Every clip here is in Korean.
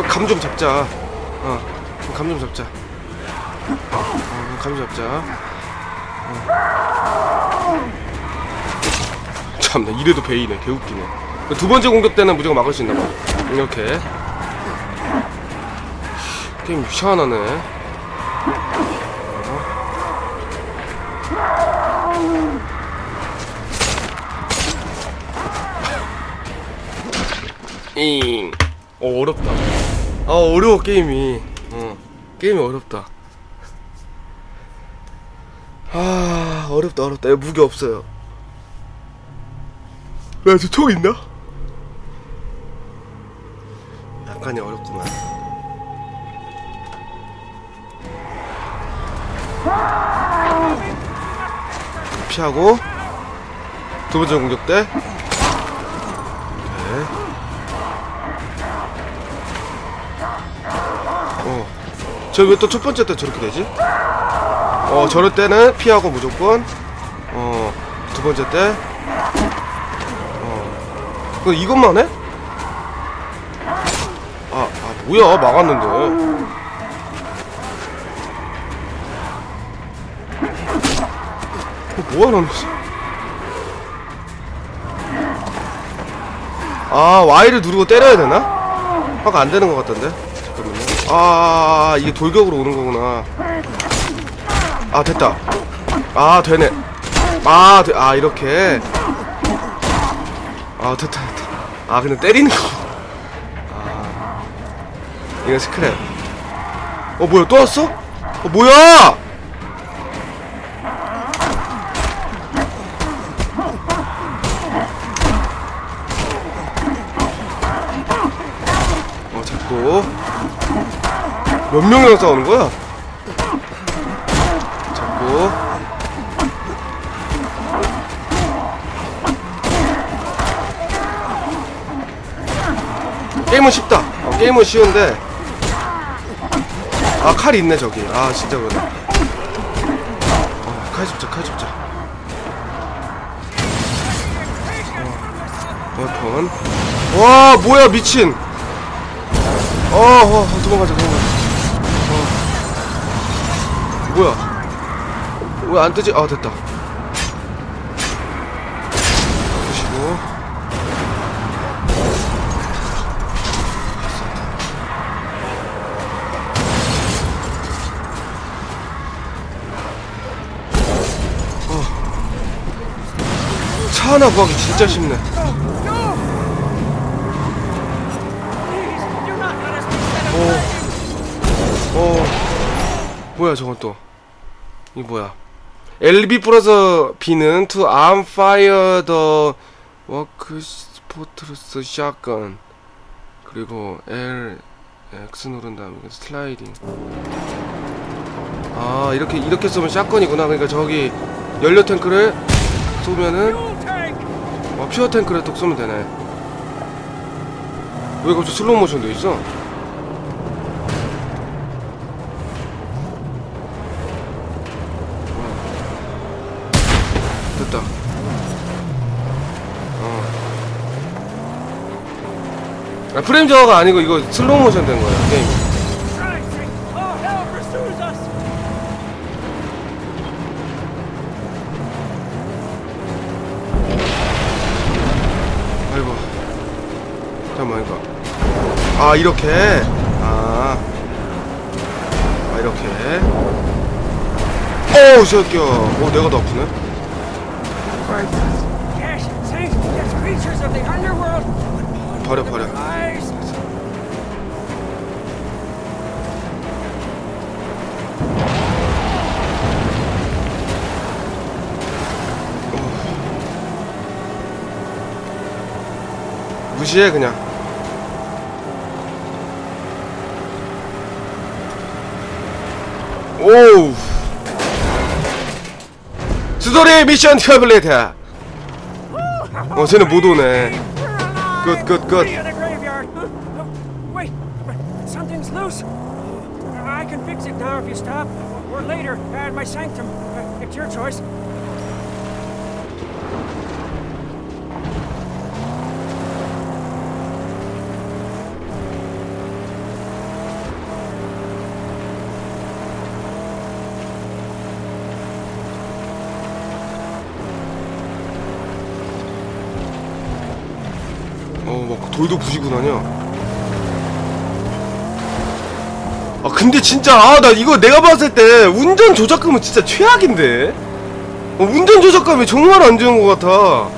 좀 감 좀 잡자. 어, 감 좀 잡자. 어, 감 좀 잡자. 어. 참나 이래도 베이네. 개웃기네. 두 번째 공격 때는 무조건 막을 수 있나 봐. 이렇게. 게임 희한하네. 잉. 어 어렵다. 아 어려워 게임이. 어 게임이 어렵다. 아 어렵다 어렵다. 야, 무기 없어요. 야저총 있나? 약간이 어렵구만. 피하고 두 번째 공격 때. 저 왜 또 첫 번째 때 저렇게 되지? 어, 저럴 때는 피하고 무조건. 어, 두 번째 때. 어. 그 이것만 해? 아, 아, 뭐야. 막았는데. 어, 뭐하는 거지? 아, Y를 누르고 때려야 되나? 아까 안 되는 것 같던데? 잠깐만요. 아, 이게 돌격으로 오는 거구나. 아, 됐다. 아, 되네. 아, 돼. 아, 이렇게. 아, 됐다, 됐다. 아, 그냥 때리는 거. 아. 이거 스크랩. 어, 뭐야, 또 왔어? 어, 뭐야! 어, 잡고. 몇 명이랑 싸우는 거야? 잡고. 게임은 쉽다. 어, 게임은 쉬운데. 아, 칼 있네, 저기. 아, 진짜 그러네. 어, 칼 잡자, 칼 잡자. 어, 웨폰. 와, 뭐야, 미친. 어, 어, 어 도망가자, 도망가자. 어. 뭐야? 왜 안 뜨지? 아, 됐다. 보시고. 어. 차 하나 구하기 진짜 쉽네. 뭐야 저건 또. 이 뭐야. LB 플러스 B는 to arm fire the work sports shotgun. 그리고 L X 누른 다음에 슬라이딩. 아 이렇게 이렇게 쏘면 샷건이구나. 그러니까 저기 연료 탱크를 쏘면은 어, 퓨어 탱크를 톡 쏘면 되네. 왜 갑자기 슬로우 모션 돼 있어? 아, 프레임 저하가 아니고 이거 슬로우 모션 된 거야, 게임. 아이고. 잠깐만, 이거. 아, 이렇게. 아. 아, 이렇게. 어우, 새끼야. 어, 내가 더 아프네. 버려, 버려. 무시해, 그냥. 오우. 스토리 미션 컴플리트. 어, 쟤는 못 오네. Good, good, good. In the graveyard. Wait, something's loose. I can fix it now if you stop. Or later, at my sanctum. Uh, It's your choice. 막 돌도 부시고 다녀 아 근데 진짜 아 나 이거 내가 봤을 때 운전 조작감은 진짜 최악인데? 어, 운전 조작감이 정말 안 좋은 것 같아.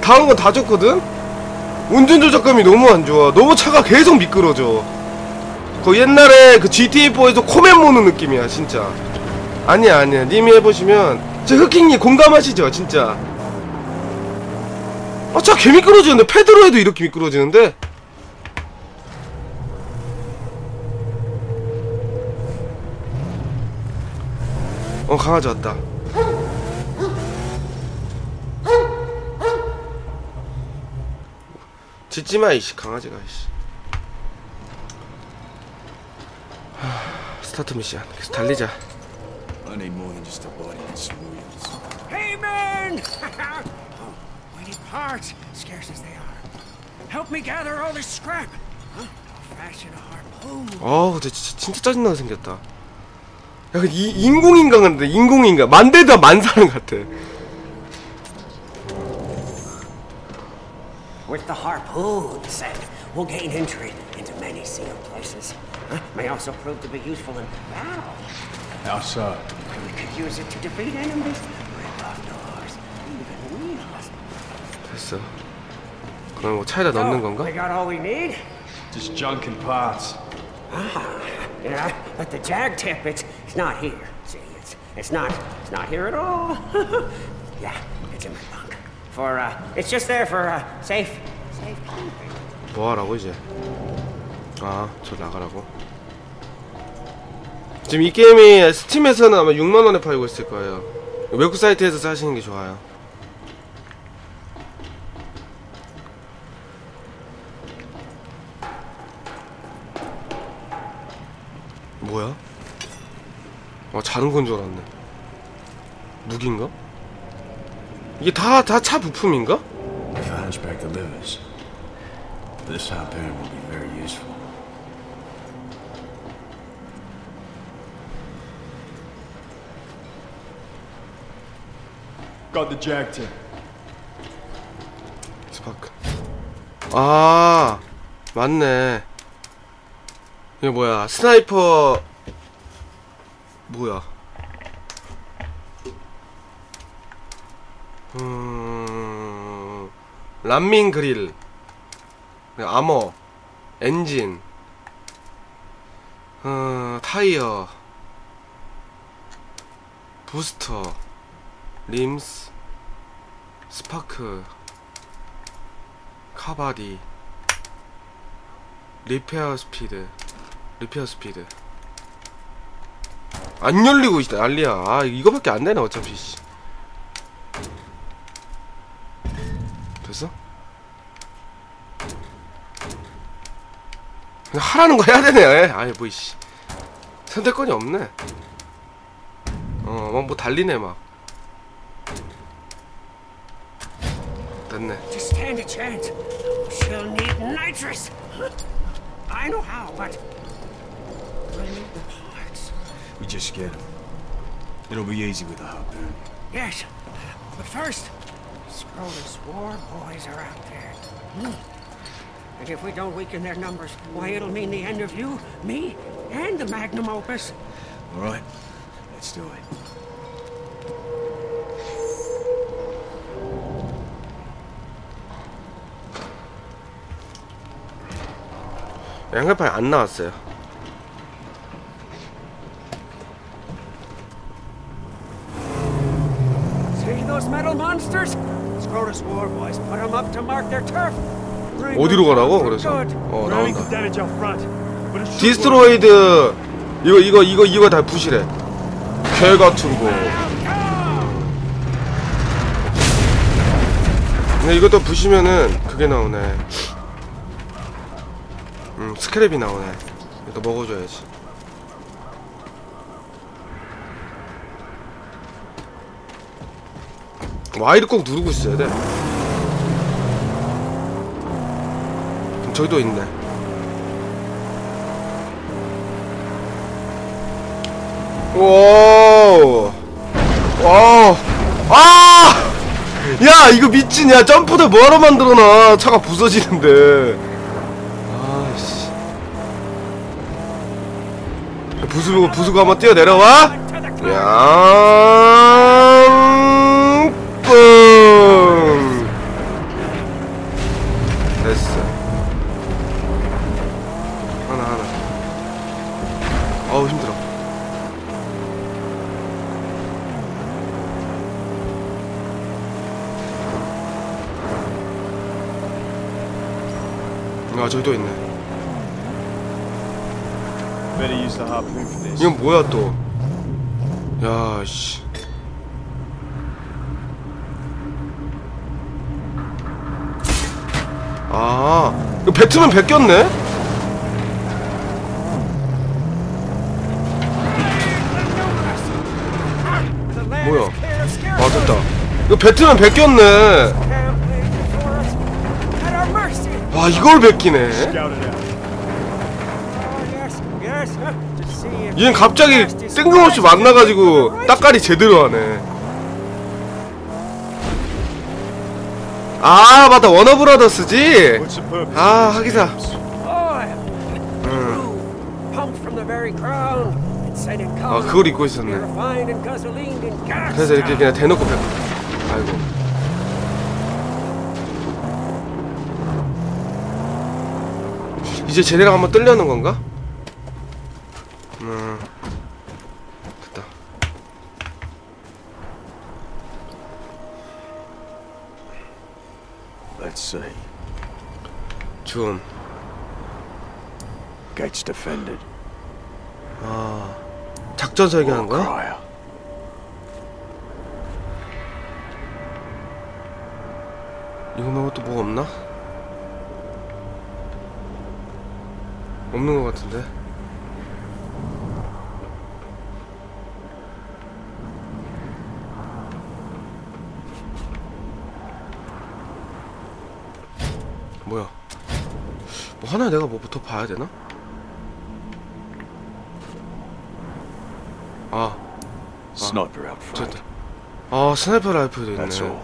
다른 건 다 좋거든? 운전 조작감이 너무 안 좋아. 너무 차가 계속 미끄러져. 그 옛날에 그 GTA4에서 코맨 모는 느낌이야 진짜. 아니야 아니야. 님이 해보시면 저 흑킹님 공감하시죠 진짜 아차 개 미끄러지는데. 패드로 해도 이렇게 미끄러지는데? 어 강아지 왔다. 짖지마 이씨. 강아지가 이씨. 하, 스타트 미션. 계속 달리자. I need more than just a body and some wheels. Hey, man! oh, parts, scarce as they are. Help me gather all this scrap. Fashion a harpoon. 아 근데 진짜, 진짜 짜증나게 생겼다 야 근데 이, 인공인간 같은데 인공인간 만대다 만사람 같아 With the harpoon set, we'll gain entry into many sealed places. Huh? May also prove to be useful in battle. How so? We could use it to defeat enemies, 됐어 그럼 뭐 차에다 넣는 건가? We got all we need? Just junk and parts. Yeah, but the jag tip, it's, it's not here. See, it's, it's not, it's not here at all. yeah, it's in my bunk. For, uh, it's just there for, uh, safe, safe keeping. 뭐 하라고 이제 아 저 나가라고 지금 이 게임이 스팀에서는 아마 6만 원에 팔고 있을 거예요 외국 사이트에서 사시는 게 좋아요 뭐야? 아 자는 건 줄 알았네 무기인가? 이게 다 다 차 부품인가? If a hunchback delivers, this harpoon will be very useful. Got the jag tip. 스파크. 아, 맞네. 이게 뭐야? 스나이퍼 뭐야? 음, 란민 그릴, 아머, 엔진, 어, 타이어, 부스터, 림스, 스파크. 카바디 리페어 스피드 리페어 스피드 안 열리고 있다 난리야. 아 이거밖에 안 되네 어차피 씨. 됐어? 그냥 하라는 거 해야 되네 아이 뭐이씨. 선택권이 없네. 어막 뭐 달리네 막. 됐네 We just get 'em. It'll be easy with a harpoon. Yes, but first, Scrotus war boys are out there. Hmm. And if we don't weaken their numbers, why, it'll mean the end of you, me, and the magnum opus. All right, let's do it. 양갈판이 안 나왔어요 Monsters? Scrotus war boys put them up to mark their turf. 어디로 가라고 그래서. 어 나온다. 디스트로이드 이거 이거 이거 이거 다 부시래 개 같은 거 근데 이것도 부시면은 그게 나오네 음 스크랩이 나오네 이거 먹어줘야지 Y를 꼭 누르고 있어야 돼. 그럼 저기도 있네. 와우. 와우. 아! 야! 야 이거 미친 야 점프대 뭐하러 만들어놔. 차가 부서지는데. 아씨. 부수고 부수고 한번 뛰어내려와. 양 아 저기 또 있네. 이건 뭐야 또? 야 씨. 아, 이거 배트맨 베꼈네? 뭐야? 아 됐다. 이거 배트맨 베꼈네. 와 이걸 베끼네. 얘는 갑자기 뜬금없이 만나가지고 따까리 제대로 하네. 아 맞다 워너브라더스지. 아 하기사. 아. 그걸 입고 있었네. 그래서 이렇게 그냥 대놓고 배. 아이고. 이제 쟤네랑 한번 뜰려는 건가? 음. 됐다. Let's see. 준. Gates defended. 작전 설계하는 거야? 이거 말고 또 뭐가 없나? 없는 것 같은데. 뭐야? 뭐 하나 내가 뭐부터 봐야 되나? 아, front. 됐다. 아 스나이퍼 라이플도 있네. That's all.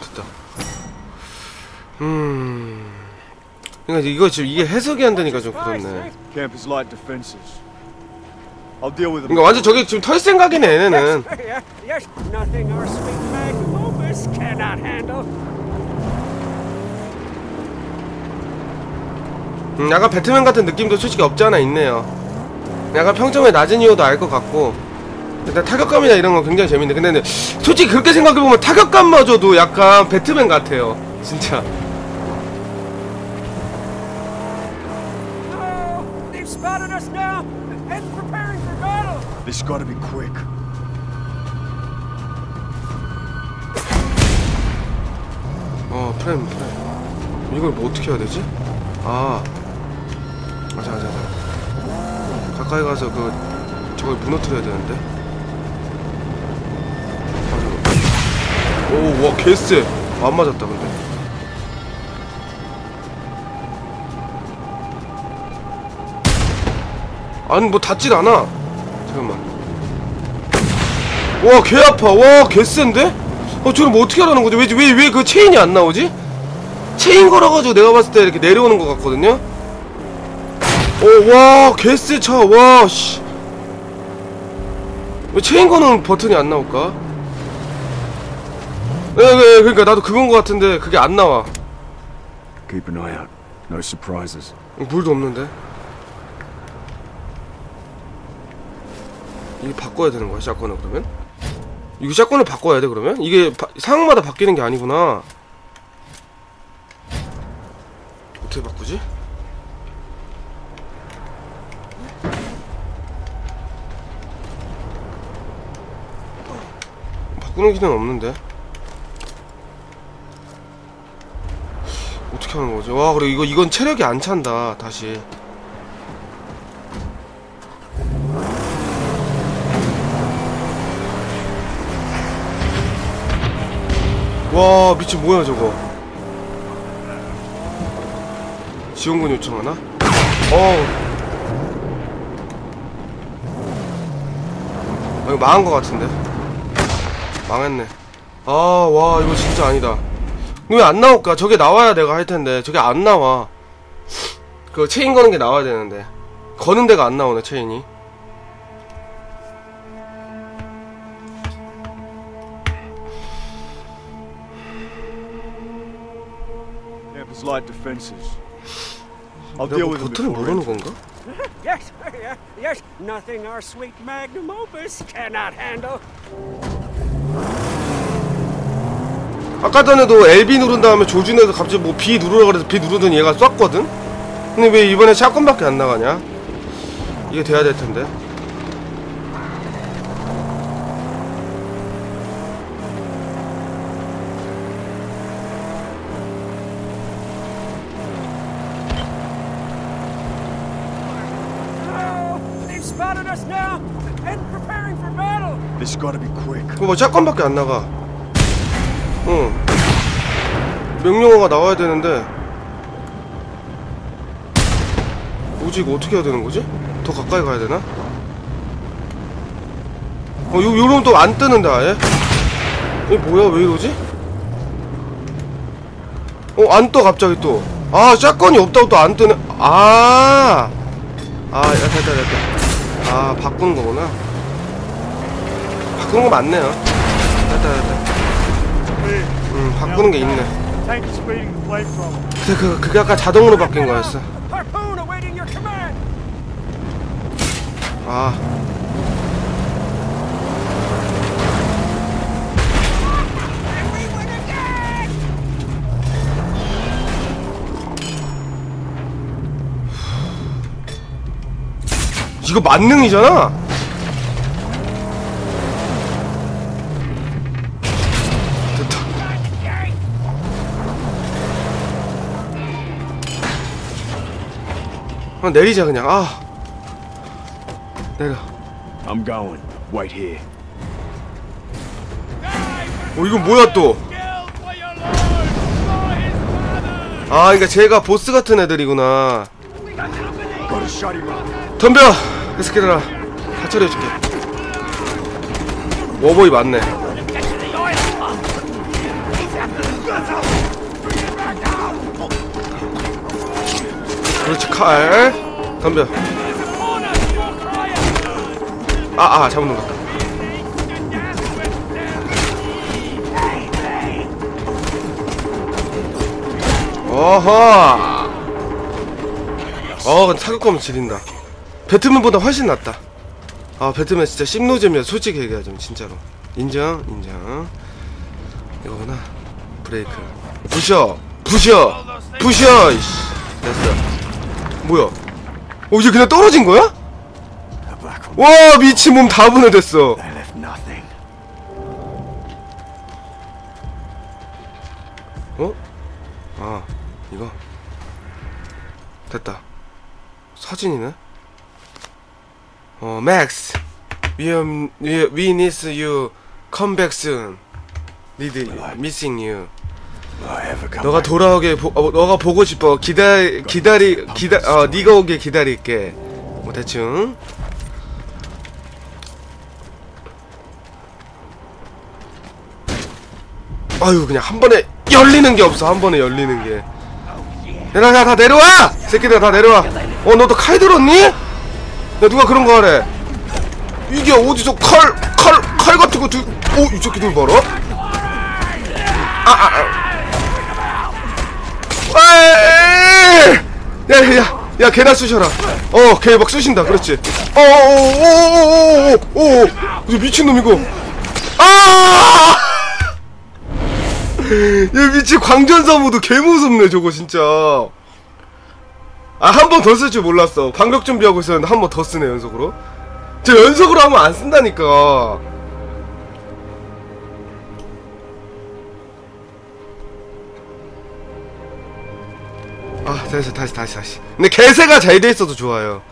됐다. 음. 그러니까 이거 지금 이게 해석이 안 되니까 좀 그렇네. 그러니까 완전 저게 지금 털 생각이네 얘네는. 음, 약간 배트맨 같은 느낌도 솔직히 없지 않아 있네요. 약간 평점의 낮은 이유도 알 것 같고. 일단 타격감이나 이런 건 굉장히 재밌는데 근데, 근데 솔직히 그렇게 생각해보면 타격감마저도 약간 배트맨 같아요. 진짜. This gotta be quick. 어 프레임 프레임. 이걸 뭐 어떻게 해야 되지? 아. 맞아 맞아 맞아. 가까이 가서 그 저걸 무너뜨려야 되는데. 오와 개쎄. 안 맞았다 근데. 아니 뭐 닿질 않아 잠깐만 와 개 아파 와 개쎄인데? 어 저걸 뭐 어떻게 하라는 거지? 왜왜 왜 그 체인이 안 나오지? 체인 걸어가지고 내가 봤을 때 이렇게 내려오는 것 같거든요. 오와 개쎄 차와 씨. 왜 체인 거는 버튼이 안 나올까? 예, 예, 그러니까 나도 그건 것 같은데 그게 안 나와. Keep an eye out. No surprises. 물도 없는데. 이게 바꿔야 되는 거야 샷건을 그러면? 이거 샷건을 바꿔야 돼 그러면? 이게 바- 상황마다 바뀌는 게 아니구나. 어떻게 바꾸지? 바꾸는 기능 없는데. 어떻게 하는 거지? 와 그래 이거 이건 체력이 안 찬다 다시. 와 미친 뭐야 저거 지원군 요청하나? 어. 아, 이거 망한 것 같은데. 망했네. 아, 와, 이거 진짜 아니다. 왜 안 나올까? 저게 나와야 내가 할 텐데. 저게 안 나와. 그 체인 거는 게 나와야 되는데. 거는 데가 안 나오네, 체인이. Light defenses. I'll deal 뭐 with them before entering. yes, yes. Nothing our sweet magnum opus cannot handle. 아까 전에도 LB 누른 다음에 조준해서 갑자기 뭐 B 누르라 그래서 B 누르더니 얘가 쐈거든? 근데 왜 이번에 샷건밖에 안 나가냐? 이게 돼야 될 텐데. This gotta be quick. 그거 뭐 샷건밖에 안 나가. 응. 명령어가 나와야 되는데. 뭐지 이거 어떻게 해야 되는 거지? 더 가까이 가야 되나? 어, 요, 요런 또 안 뜨는데 아예? 이게 뭐야 왜 이러지? 어, 안 떠 갑자기 또. 아, 샷건이 없다고 또 안 뜨네. 아. 아, 야, 됐다, 됐다. 아, 바꾸는 거구나. 바꾸는 거 맞네요. 됐다, 됐다. 음, 바꾸는 게 있네. 근데 그, 그게 아까 자동으로 바뀐 거였어. 아. 이거 만능이잖아? 아, 내리자, 그냥. 아. 내려. I'm going. Wait here. 어, 이건 뭐야, 또? 아, 그니까 쟤가 보스 같은 애들이구나. 덤벼! 에스키라 다 처리해줄게 워보이 맞네 그렇지 칼. 덤벼. 아아 잘못 눌렀다. 어허. 어 타격감은 지린다. 배트맨보다 훨씬 낫다. 아 배트맨 진짜 씹노잼이야 솔직히 얘기하자면 진짜로. 인정 인정. 이거구나. 브레이크. 부셔 부셔 부셔 이씨. 됐어 뭐야 어 이제 그냥 떨어진 거야? 와 미친 몸 다 분해됐어. 어? 아 이거 됐다 사진이네 어 맥스 we, um, we, we need you come back soon need missing you Will I ever come 너가? 돌아오게 보, 어, 너가 보고 싶어. 기다 기다리 기다 어 네가 오길 기다릴게. 뭐 대충. 아유 그냥 한 번에 열리는 게 없어. 한 번에 열리는 게. 내가 다, 다 내려와! 새끼들 다 내려와. 어 너도 칼 들었니? 야 누가 그런 거 하래? 이게 어디서 칼 칼 칼 같은 거 들, 오이 새끼들 봐라. 야 야 야 야 걔나 쑤셔라. 어걔막 쑤신다. 그렇지. 어 어 어 어 어 어 어 미친놈 이거. 아! 야 미친 광전사무도 개 무섭네 저거 진짜. 아 한 번 더 쓸 줄 몰랐어. 반격 준비하고 있었는데 한 번 더 쓰네 연속으로. 저 연속으로 하면 안 쓴다니까 아 됐어. 다시 다시 다시. 근데 개세가 잘 돼 있어도 좋아요